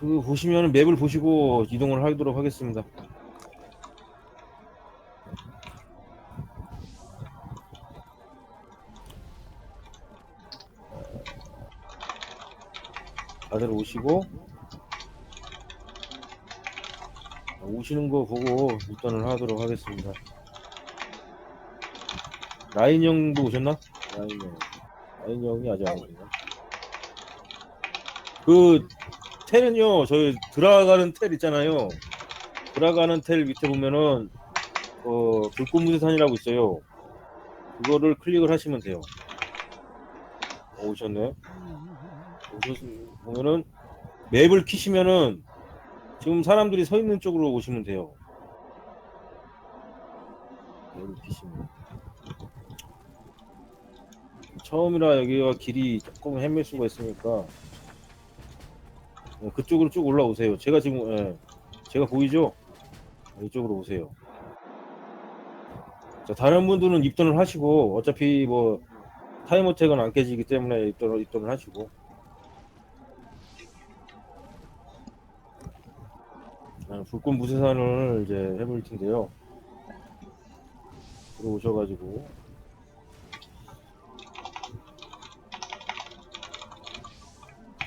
그 보시면 맵을 보시고 이동을 하도록 하겠습니다. 다들 오시고 오시는 거 보고 입단을 하도록 하겠습니다. 라인 형도 오셨나? 라인 형. 라인 형이 아직 안 오셨나? 그 텔은요, 저희 들어가는 텔 있잖아요. 들어가는 텔 밑에 보면은 어, 불꽃무대산이라고 있어요. 그거를 클릭을 하시면 돼요. 어, 오셨네. 오셨 보면은 맵을 키시면은 지금 사람들이 서 있는 쪽으로 오시면 돼요. 맵을 키시면. 처음이라 여기가 길이 조금 헤맬 수가 있으니까 어, 그쪽으로 쭉 올라오세요. 제가 지금 예, 제가 보이죠? 이쪽으로 오세요. 자, 다른 분들은 입던을 하시고 어차피 뭐 타임어택은 안 깨지기 때문에 입던을, 입던을 하시고 아, 불꽃 무쇠산을 이제 해볼 텐데요. 들어오셔가지고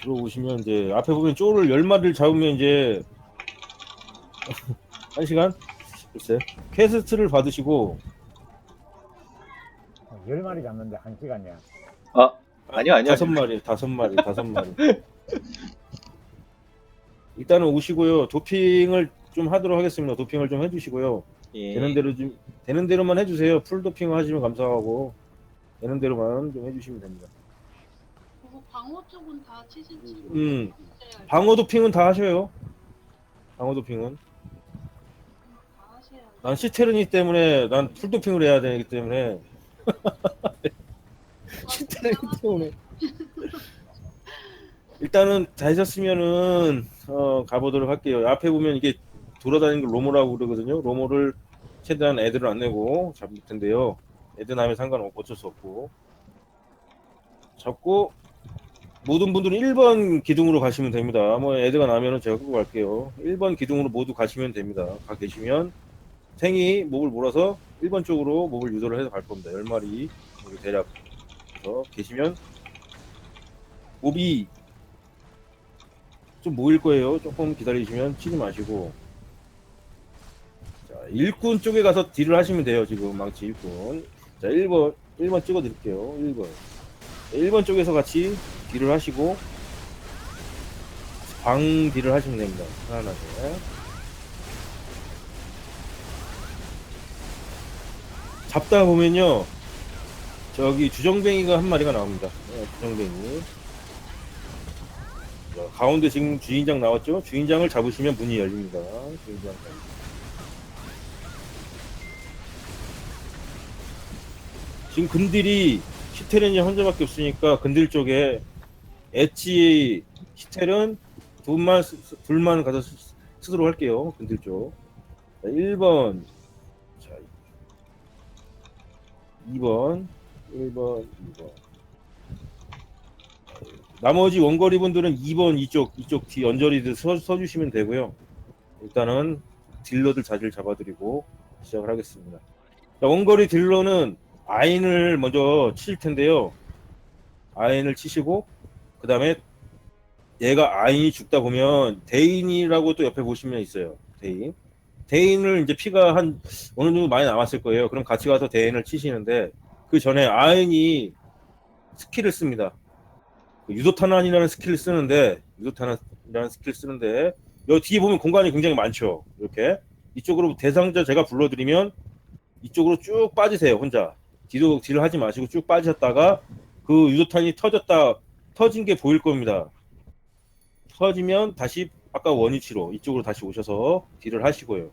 들어오시면 이제 앞에 보면 쪼를 열 마리를 잡으면 이제 한 시간? 글쎄. 퀘스트를 받으시고. 어, 열 마리 잡는데 한 시간이야. 아니요, 아니요. 다섯 마리 다섯 마리 다섯 마리. 일단은 오시고요. 도핑을 좀 하도록 하겠습니다. 도핑을 좀 해주시고요. 예. 되는 대로 좀 되는 대로만 해주세요. 풀 도핑 하시면 감사하고 되는 대로만 좀 해주시면 됩니다 방어 쪽은 다 치신지 음 방어 도핑은 다 하셔요. 방어 도핑은. 다 하셔야 난 시테르니 때문에 난 풀 도핑을 해야 되기 때문에. 시테르니 때문에. 일단은 다 하셨으면은 어, 가보도록 할게요. 앞에 보면 이게 돌아다니는 걸 로모라고 그러거든요. 로모를 최대한 애들을 안 내고 잡을 텐데요. 애들 나면 상관없고 어쩔 수 없고. 잡고 모든 분들은 1번 기둥으로 가시면 됩니다. 뭐 애들가 나면은 제가 끌고 갈게요. 1번 기둥으로 모두 가시면 됩니다. 가 계시면 생이 몹을 몰아서 1번 쪽으로 몹을 유도를 해서 갈 겁니다. 10마리 여기 대략 서 계시면 몹이 좀 모일 거예요. 조금 기다리시면 치지 마시고 자, 일꾼 쪽에 가서 딜을 하시면 돼요. 지금 망치 일꾼. 자, 1번 1번 찍어 드릴게요. 1번. 1번 쪽에서 같이 딜을 하시고 방 딜을 하시면 됩니다. 편안하게. 잡다 보면요. 저기 주정뱅이가 한 마리가 나옵니다. 네, 주정뱅이. 자, 가운데 지금 주인장 나왔죠? 주인장을 잡으시면 문이 열립니다. 주인장. 지금 근딜이 시텔은이 혼자밖에 없으니까 근딜 쪽에 엣지 시텔은 둘만 쓰- 둘만 가서 쓰- 쓰도록 할게요. 근딜 쪽. 자, 1번. 자, 2번, 1번, 2번. 나머지 원거리 분들은 2번 이쪽 이쪽 뒤 언저리들 서, 서 주시면 되고요. 일단은 딜러들 자리를 잡아드리고 시작을 하겠습니다. 자, 원거리 딜러는 아인을 먼저 칠 텐데요. 아인을 치시고 그 다음에 얘가 아인이 죽다 보면 대인이라고 또 옆에 보시면 있어요. 대인. 대인을 이제 피가 한 어느 정도 많이 남았을 거예요. 그럼 같이 가서 대인을 치시는데 그 전에 아인이 스킬을 씁니다. 그 유도탄환이라는 스킬을 쓰는데 유도탄환이라는 스킬 쓰는데 여기 뒤에 보면 공간이 굉장히 많죠. 이렇게 이쪽으로 대상자 제가 불러드리면 이쪽으로 쭉 빠지세요. 혼자 뒤도 딜을 하지 마시고 쭉 빠지셨다가 그 유도탄이 터졌다 터진 게 보일 겁니다. 터지면 다시 아까 원위치로 이쪽으로 다시 오셔서 딜을 하시고요.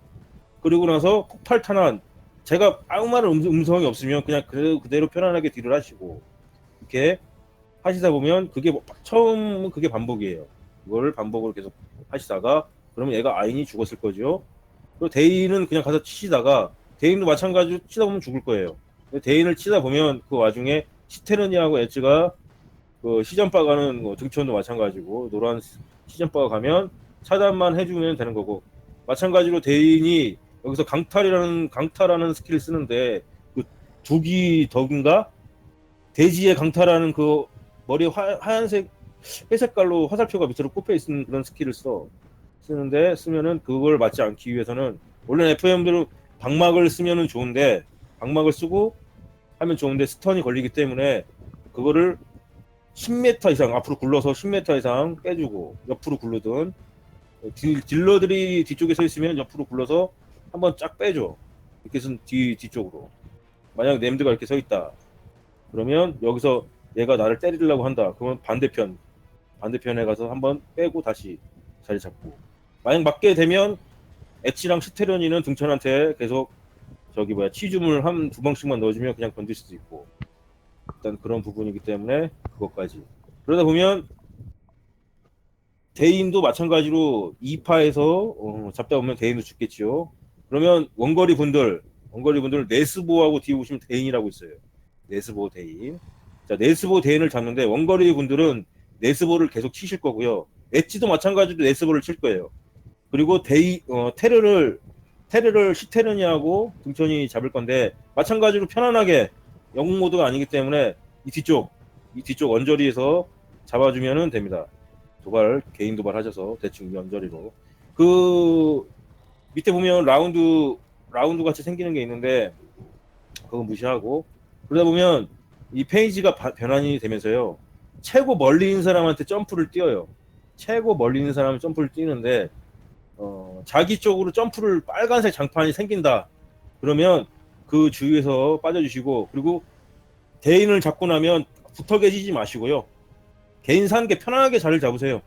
그리고 나서 폭발 탄환 제가 아무 말 음, 음성이 없으면 그냥 그, 그대로 편안하게 딜을 하시고 이렇게 하시다 보면 그게 뭐- 처음 그게 반복이에요. 그거를 반복을 계속 하시다가 그러면 얘가 아인이 죽었을 거죠. 그리고 대인은 그냥 가서 치시다가 대인도 마찬가지로 치다 보면 죽을 거예요. 대인을 치다 보면 그 와중에 시테르니하고 엣지가 그 시전바 가는 뭐 등촌도 마찬가지고 노란 시전바가 가면 차단만 해주면 되는 거고. 마찬가지로 대인이 여기서 강탈이라는 강탈하는 스킬을 쓰는데 그 두기 덕인가? 대지의 강탈하는 그 머리에 화, 하얀색 회색깔로 화살표가 밑으로 꼽혀 있는 그런 스킬을 써 쓰는데 쓰면은 그걸 맞지 않기 위해서는 원래 FM대로 방막을 쓰면은 좋은데 방막을 쓰고 하면 좋은데 스턴이 걸리기 때문에 그거를 10m 이상 앞으로 굴러서 10m 이상 빼주고 옆으로 굴르든 딜, 딜러들이 뒤쪽에 서 있으면 옆으로 굴러서 한번 쫙 빼줘. 이렇게 해서 뒤 뒤쪽으로. 만약 램드가 이렇게 서 있다. 그러면 여기서 얘가 나를 때리려고 한다. 그러면 반대편 반대편에 가서 한번 빼고 다시 자리 잡고. 만약 맞게 되면 엣지랑 시테련이는 등천한테 계속 저기 뭐야 치줌을 한두 방씩만 넣어주면 그냥 건들 수도 있고 일단 그런 부분이기 때문에 그것까지. 그러다 보면 대인도 마찬가지로 2파에서 어, 잡다 보면 대인도 죽겠지요. 그러면 원거리 분들 원거리 분들 네스보하고 뒤에 보시면 대인이라고 있어요. 네스보 대인. 자 네스보 대인을 잡는데 원거리 분들은 네스보를 계속 치실 거고요. 엣지도 마찬가지로 네스보를 칠 거예요. 그리고 데이 어, 테르를 테르를 시테르니하고 등천이 잡을 건데 마찬가지로 편안하게 영웅 모드가 아니기 때문에 이 뒤쪽 이 뒤쪽 언저리에서 잡아주면은 됩니다. 도발 개인 도발 하셔서 대충 이 언저리로 그 밑에 보면 라운드 라운드 같이 생기는 게 있는데 그거 무시하고 그러다 보면 이 페이지가 바- 변환이 되면서요 최고 멀리 있는 사람한테 점프를 뛰어요. 최고 멀리 있는 사람은 점프를 뛰는데 어, 자기 쪽으로 점프를 빨간색 장판이 생긴다. 그러면 그 주위에서 빠져주시고 그리고 대인을 잡고 나면 붙어 계시지 마시고요. 개인 사는 게 편안하게 자리를 잡으세요.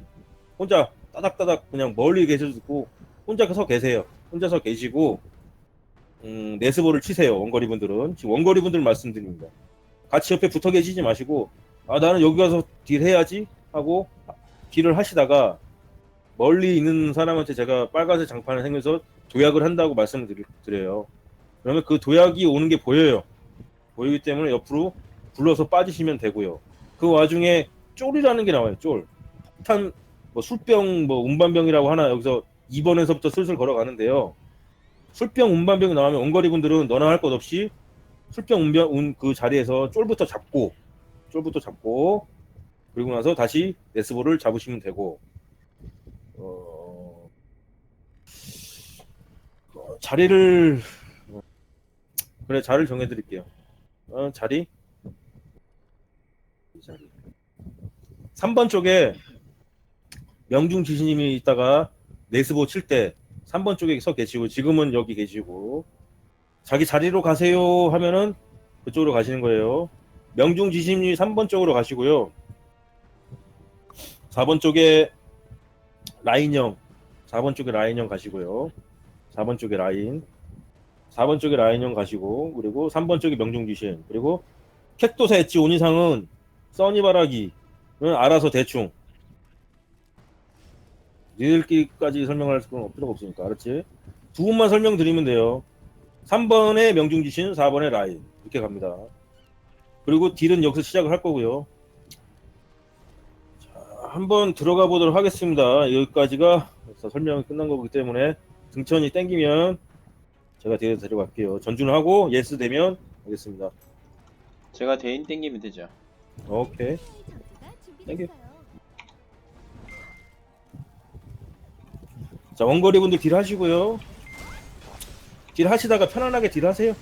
혼자 따닥따닥 그냥 멀리 계셔도 혼자 서 계세요. 혼자서 계시고 음, 네스볼을 치세요. 원거리 분들은 지금 원거리 분들 말씀드립니다. 같이 옆에 붙어 계시지 마시고 아 나는 여기 가서 딜 해야지 하고 딜을 하시다가 멀리 있는 사람한테 제가 빨간색 장판을 생겨서 도약을 한다고 말씀을 드려요. 그러면 그 도약이 오는 게 보여요. 보이기 때문에 옆으로 불러서 빠지시면 되고요. 그 와중에 쫄이라는 게 나와요. 쫄. 폭탄, 뭐 술병, 뭐 운반병이라고 하나 여기서 2번에서부터 슬슬 걸어가는데요. 술병, 운반병이 나오면 원거리 분들은 너나 할 것 없이 술병, 운병, 운, 그 자리에서 쫄부터 잡고, 쫄부터 잡고, 그리고 나서 다시 네스볼을 잡으시면 되고, 어, 어, 자리를 그래 자리를 정해드릴게요. 어, 자리 이 자리 3번 쪽에 명중 지신님이 있다가 네스보 칠 때 3번 쪽에 서 계시고 지금은 여기 계시고 자기 자리로 가세요 하면은 그쪽으로 가시는 거예요. 명중 지신님이 3번 쪽으로 가시고요. 4번 쪽에 라인형 4번 쪽에 라인형 가시고요. 4번 쪽에 라인 4번 쪽에 라인형 가시고 그리고 3번 쪽에 명중지신 그리고 캣도사 엣지 온 이상은 써니바라기는 알아서 대충. 니들끼리까지 설명할 건 필요가 없으니까 알았지? 두 분만 설명드리면 돼요. 3번에 명중지신 4번에 라인. 이렇게 갑니다. 그리고 딜은 여기서 시작을 할 거고요. 한번 들어가 보도록 하겠습니다. 여기까지가 설명이 끝난 거기 때문에 등천이 땡기면 제가 뒤에 데려갈게요. 전준을 하고 예스 되면 하겠습니다. 제가 대인 땡기면 되죠. 오케이. 땡큐. 자 원거리 분들 딜 하시고요. 딜 하시다가 편안하게 딜 하세요.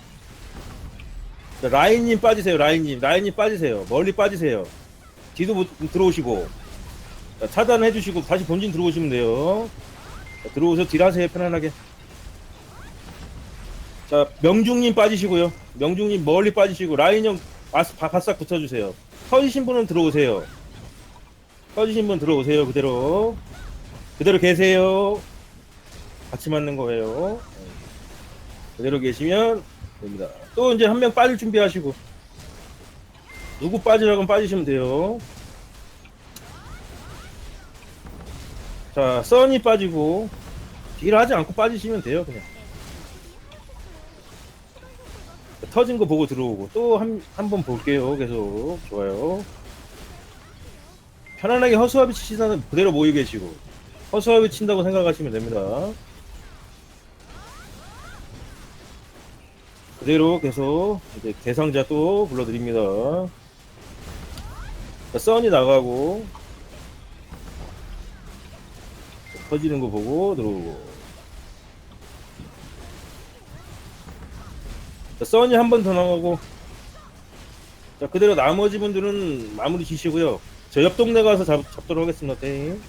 자, 라인님 빠지세요. 라인님 라인님 빠지세요. 멀리 빠지세요. 뒤도 못 들어오시고 자, 차단해 주시고 다시 본진 들어오시면 돼요. 자, 들어오셔서 딜 하세요. 편안하게. 자 명중님 빠지시고요. 명중님 멀리 빠지시고 라인형 바스- 바- 바싹 붙어주세요. 서지신 분은 들어오세요. 서지신 분 들어오세요. 그대로. 그대로 계세요. 같이 맞는 거예요. 그대로 계시면 됩니다. 또 이제 한 명 빠질 준비하시고. 누구 빠지라고 빠지시면 돼요. 자, 써니 빠지고, 딜 하지 않고 빠지시면 돼요, 그냥. 터진 거 보고 들어오고 또 한 한 번 볼게요. 계속 좋아요. 편안하게 허수아비 치시는 그대로 모여 계시고 허수아비 친다고 생각하시면 됩니다. 그대로 계속 이제 대상자 또 불러드립니다. 자, 써니 나가고 터지는 거 보고 들어오고 써니 한 번 더 나가고. 자 그대로 나머지 분들은 마무리 지시고요. 저 옆 동네 가서 잡, 잡도록 하겠습니다. 땡.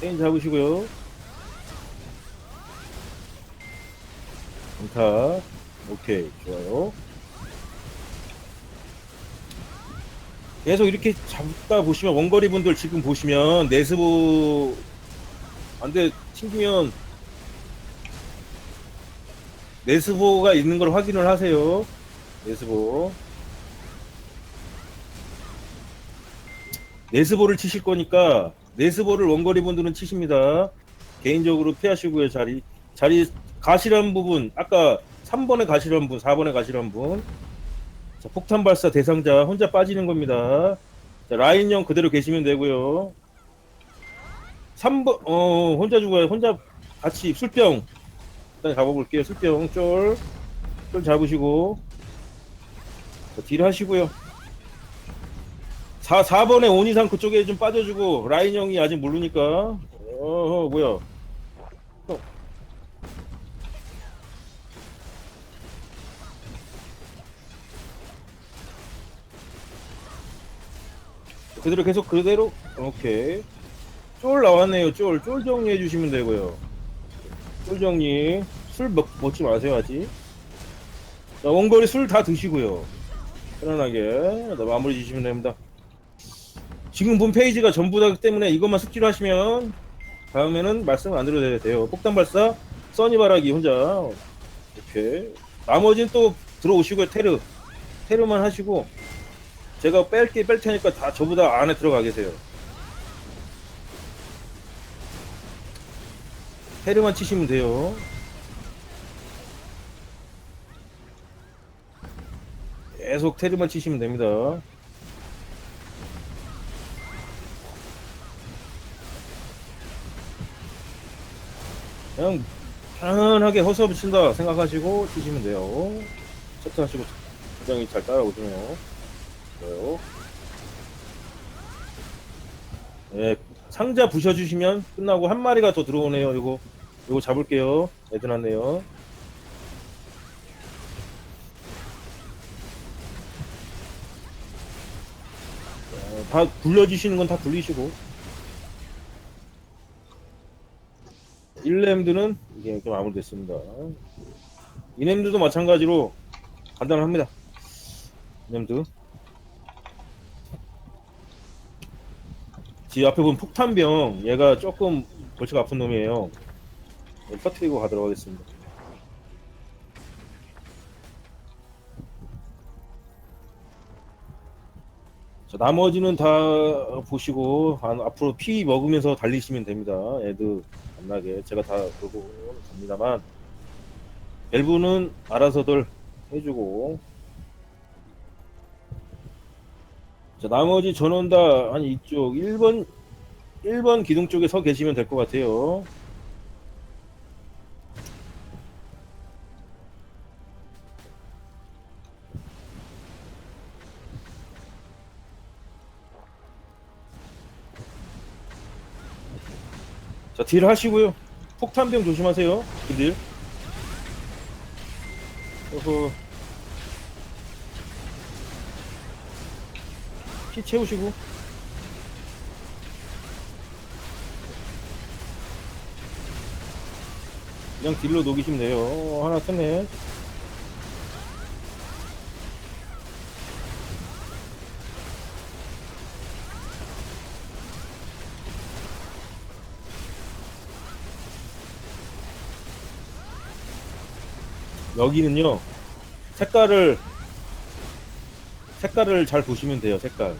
땡 잡으시고요. 강타. 오케이. 좋아요. 계속 이렇게 잡다 보시면 원거리 분들 지금 보시면 네스보 안돼. 튕기면 네스보가 있는 걸 확인을 하세요 네스보 네스보를 치실 거니까 네스보를 원거리 분들은 치십니다 개인적으로 피하시고요 자리 자리 가시란 부분 아까 3번에 가시란 분 4번에 가시란 분 자, 폭탄 발사 대상자 혼자 빠지는 겁니다. 자, 라인형 그대로 계시면 되고요. 3번 어 혼자 죽어요. 혼자 같이 술병 일단 잡아볼게요. 술병 쫄. 쫄 잡으시고. 자, 딜 하시고요. 4, 4번에 온 이상 그쪽에 좀 빠져주고 라인 형이 아직 모르니까. 어, 어 뭐야. 그대로 계속 그대로? 오케이. 쫄 나왔네요 쫄. 쫄 정리해 주시면 되고요 쫄 정리 술 먹, 먹지 마세요 아직. 자, 원거리 술 다 드시고요. 편안하게. 자, 마무리 주시면 됩니다. 지금 본 페이지가 전부 다 때문에 이것만 숙지를 하시면 다음에는 말씀 안 드려도 돼요. 폭탄 발사 써니바라기 혼자. 오케이. 나머지는 또 들어오시고요 테르. 테르만 하시고. 제가 뺄게 뺄 테니까 다 저보다 안에 들어가 계세요. 테르만 치시면 돼요. 계속 테르만 치시면 됩니다. 그냥 편안하게 허수아 붙인다 생각하시고 치시면 돼요. 체크하시고 굉장히 잘 따라오시네요. 좋아요. 예, 상자 부셔주시면 끝나고 한 마리가 더 들어오네요. 이거 이거 잡을게요. 애들 났네요. 어, 다 굴려주시는 건 다 굴리시고 1렘드는 이게 좀 마무리됐습니다. 2렘드도 마찬가지로 간단합니다. 2렘드 뒤 앞에 보면 폭탄병. 얘가 조금 골치가 아픈 놈이에요. 얘 터트리고 가도록 하겠습니다. 자, 나머지는 다 보시고 한- 앞으로 피 먹으면서 달리시면 됩니다. 애들 만나게. 제가 다 보고 갑니다만. 일부는 알아서들 해주고 자, 나머지 전원 다 한 이쪽 1번 1번 기둥 쪽에 서 계시면 될 것 같아요. 자, 딜 하시고요. 폭탄병 조심하세요. 그 딜. 어허. 피 채우시고. 그냥 딜로 녹이시면 돼요. 어, 하나 쳤네 여기는요 색깔을 색깔을 잘 보시면 돼요 색깔.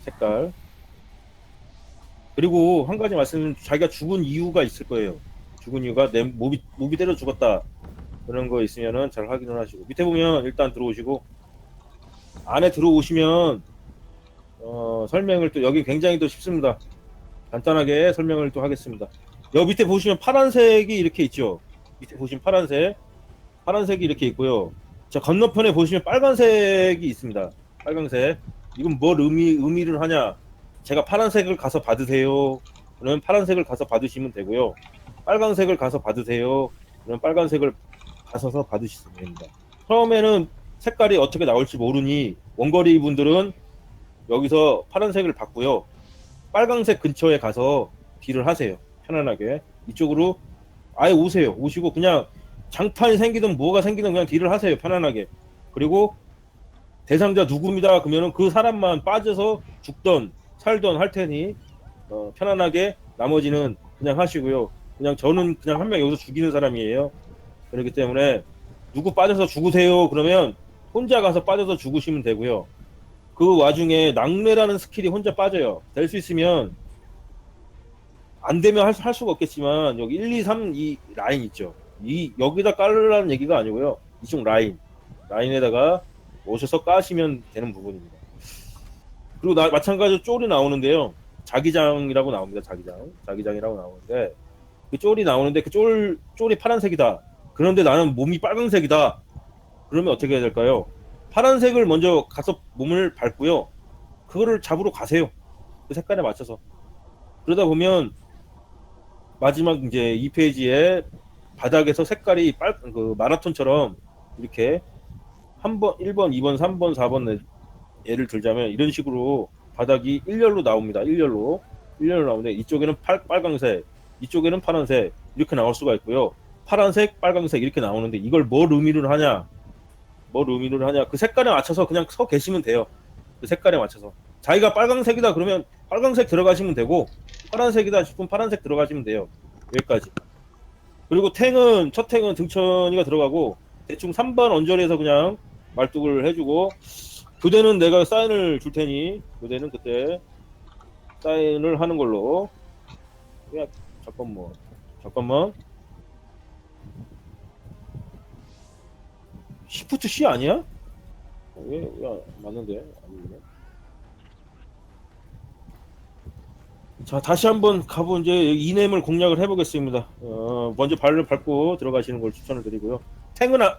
색깔. 그리고 한 가지 말씀 자기가 죽은 이유가 있을 거예요. 죽은 이유가 내 몸이 몸이 때려 죽었다. 그런 거 있으면은 잘 확인을 하시고. 밑에 보면 일단 들어오시고 안에 들어오시면 어, 설명을 또 여기 굉장히 또 쉽습니다. 간단하게 설명을 또 하겠습니다. 여기 밑에 보시면 파란색이 이렇게 있죠. 밑에 보시면 파란색, 파란색이 이렇게 있고요. 자 건너편에 보시면 빨간색이 있습니다. 빨간색. 이건 뭘 의미 의미를 하냐? 제가 파란색을 가서 받으세요. 그러면 파란색을 가서 받으시면 되고요. 빨간색을 가서 받으세요. 그러면 빨간색을 가서서 받으시면 됩니다. 처음에는 색깔이 어떻게 나올지 모르니 원거리 분들은 여기서 파란색을 받고요. 빨강색 근처에 가서 딜을 하세요. 편안하게. 이쪽으로 아예 오세요. 오시고 그냥 장판이 생기든 뭐가 생기든 그냥 딜을 하세요. 편안하게. 그리고 대상자 누구입니다. 그러면은 그 사람만 빠져서 죽던 살던 할 테니 어, 편안하게 나머지는 그냥 하시고요. 그냥 저는 그냥 한 명 여기서 죽이는 사람이에요. 그렇기 때문에 누구 빠져서 죽으세요. 그러면 혼자 가서 빠져서 죽으시면 되고요. 그 와중에 낙뢰라는 스킬이 혼자 빠져요. 될 수 있으면 안 되면 할, 수- 할 수가 없겠지만 여기 1, 2, 3 이 라인 있죠. 이 여기다 깔으라는 얘기가 아니고요. 이쪽 라인 라인에다가 오셔서 까시면 되는 부분입니다. 그리고 나, 마찬가지로 쫄이 나오는데요. 자기장이라고 나옵니다. 자기장, 자기장이라고 나오는데 그 쫄이 나오는데 그 쫄 쫄이 파란색이다. 그런데 나는 몸이 빨간색이다. 그러면 어떻게 해야 될까요? 파란색을 먼저 가서 몸을 밟고요. 그거를 잡으러 가세요. 그 색깔에 맞춰서. 그러다 보면 마지막 이제 2페이지에 바닥에서 색깔이 빨, 그 마라톤처럼 이렇게 한 번, 1번, 2번, 3번, 4번 예를 들자면 이런 식으로 바닥이 일렬로 나옵니다. 일렬로. 일렬로 나오는데 이쪽에는 팔, 빨강색, 이쪽에는 파란색 이렇게 나올 수가 있고요. 파란색, 빨강색 이렇게 나오는데 이걸 뭘 의미를 하냐? 뭘 의미를 하냐? 그 색깔에 맞춰서 그냥 서 계시면 돼요. 그 색깔에 맞춰서. 자기가 빨강색이다 그러면 빨강색 들어가시면 되고 파란색이다 싶으면 파란색 들어가시면 돼요. 여기까지. 그리고 탱은 첫 탱은 등천이가 들어가고 대충 3번 언저리에서 그냥 말뚝을 해주고 교대는 내가 사인을 줄 테니 교대는 그때 사인을 하는 걸로 야 잠깐만 잠깐만 시프트 C 아니야? 어, 왜, 왜 맞는데 아니네. 자 다시 한번 가보 이제 이넴을 공략을 해보겠습니다. 어, 먼저 발을 밟고 들어가시는 걸 추천을 드리고요. 탱은 아,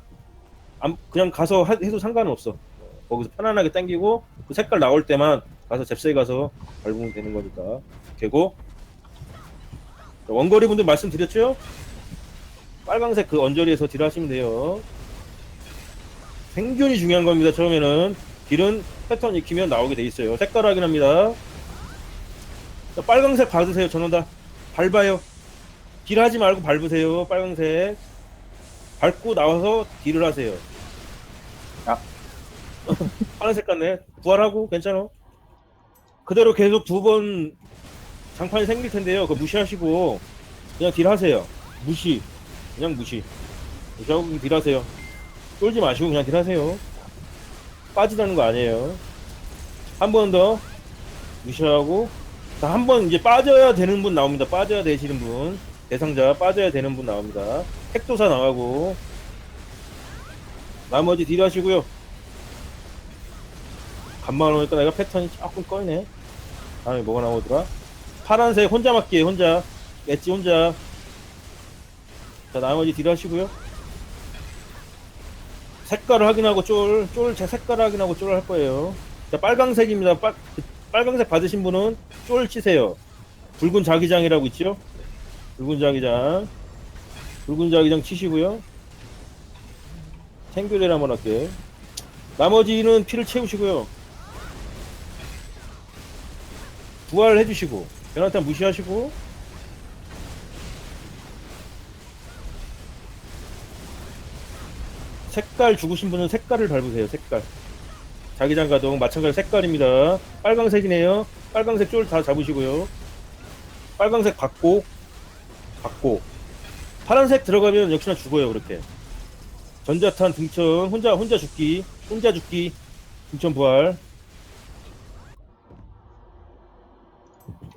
안- 그냥 가서 하- 해도 상관은 없어. 어, 거기서 편안하게 당기고 그 색깔 나올 때만 가서 잽싸게 가서 밟으면 되는 거니까. 자, 원거리 분들 말씀드렸죠? 빨강색 그 언저리에서 딜하시면 돼요. 생존이 중요한 겁니다. 처음에는 딜은 패턴 익히면 나오게 돼 있어요. 색깔 확인합니다. 자, 빨강색 받으세요. 저는 다 밟아요. 딜하지 말고 밟으세요. 빨강색. 밟고 나와서 딜을 하세요. 아. 파란색 같네. 부활하고 괜찮아. 그대로 계속 두 번 장판이 생길 텐데요. 그거 무시하시고 그냥 딜하세요. 무시. 그냥 무시. 무시하고 그냥 딜하세요. 쫄지 마시고 그냥 딜하세요. 빠지라는 거 아니에요. 한 번 더 무시하고 자, 한 번 이제 빠져야 되는 분 나옵니다. 빠져야 되시는 분. 대상자 빠져야 되는 분 나옵니다. 핵도사 나가고 나머지 딜 하시고요. 간만 오니까 내가 패턴이 조금 꺼이네. 다음에 뭐가 나오더라? 파란색 혼자 맞기 혼자. 엣지 혼자. 자 나머지 딜 하시고요. 색깔을 확인하고 쫄, 쫄, 제 색깔을 확인하고 쫄 할 거예요. 자, 빨강색입니다. 빨, 빨강색 받으신 분은 쫄 치세요. 붉은 자기장이라고 있죠? 붉은 자기장. 붉은 자기장 치시고요. 생교대를 한번 할게. 나머지는 피를 채우시고요. 부활해 주시고, 변화탄 무시하시고, 색깔 죽으신 분은 색깔을 밟으세요, 색깔. 자기장 가동 마찬가지 색깔입니다. 빨강색이네요. 빨강색 쫄 다 잡으시고요. 빨강색 받고, 받고. 파란색 들어가면 역시나 죽어요, 그렇게. 전자탄 등천, 혼자, 혼자 죽기, 혼자 죽기, 등천 부활.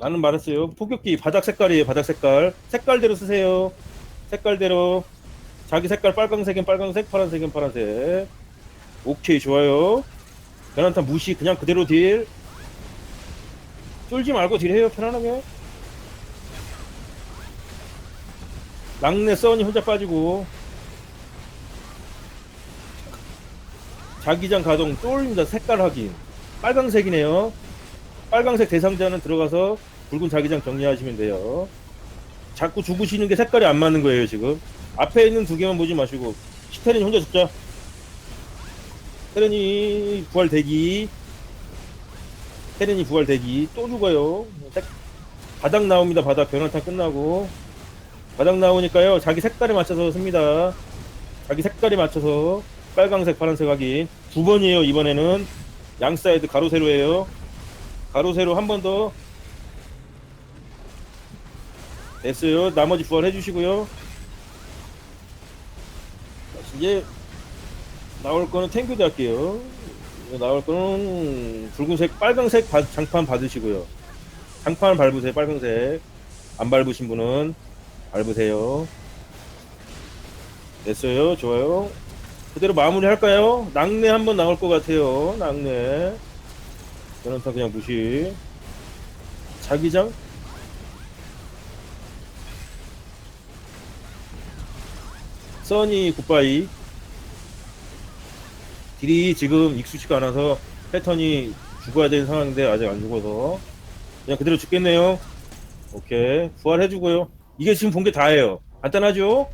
나는 말했어요. 폭격기 바닥 색깔이에요, 바닥 색깔. 색깔대로 쓰세요. 색깔대로. 자기 색깔 빨강색은 빨강색, 파란색은 파란색. 오케이, 좋아요. 연한탄 무시 그냥 그대로 딜. 쫄지 말고 딜해요 편안하게. 막내 써니 혼자 빠지고. 자기장 가동 쫄니다 색깔 확인. 빨강색이네요. 빨강색 대상자는 들어가서 붉은 자기장 정리하시면 돼요. 자꾸 죽으시는 게 색깔이 안 맞는 거예요 지금. 앞에 있는 두 개만 보지 마시고. 시테린 혼자 죽자. 테렌이 부활 대기. 테렌이 부활 대기. 또 죽어요. 색- 바닥 나옵니다 바닥. 변환타 끝나고. 바닥 나오니까요. 자기 색깔에 맞춰서 씁니다. 자기 색깔에 맞춰서. 빨강색 파란색 확인. 두 번이에요 이번에는. 양 사이드 가로 세로예요. 가로 세로 한 번 더. 됐어요. 나머지 부활 해주시고요. 자, 이제 나올 거는 탱크도 할게요. 나올 거는 붉은색 빨강색 바- 장판 받으시고요. 장판 밟으세요 빨강색. 안 밟으신 분은 밟으세요. 됐어요? 좋아요. 그대로 마무리 할까요? 낙내 한번 나올 것 같아요. 낙내 변호사 그냥 무시. 자기장? 써니 굿바이 딜이 지금 익숙치가 않아서 패턴이 죽어야 되는 상황인데 아직 안 죽어서. 그냥 그대로 죽겠네요. 오케이. 부활해주고요. 이게 지금 본 게 다예요. 간단하죠?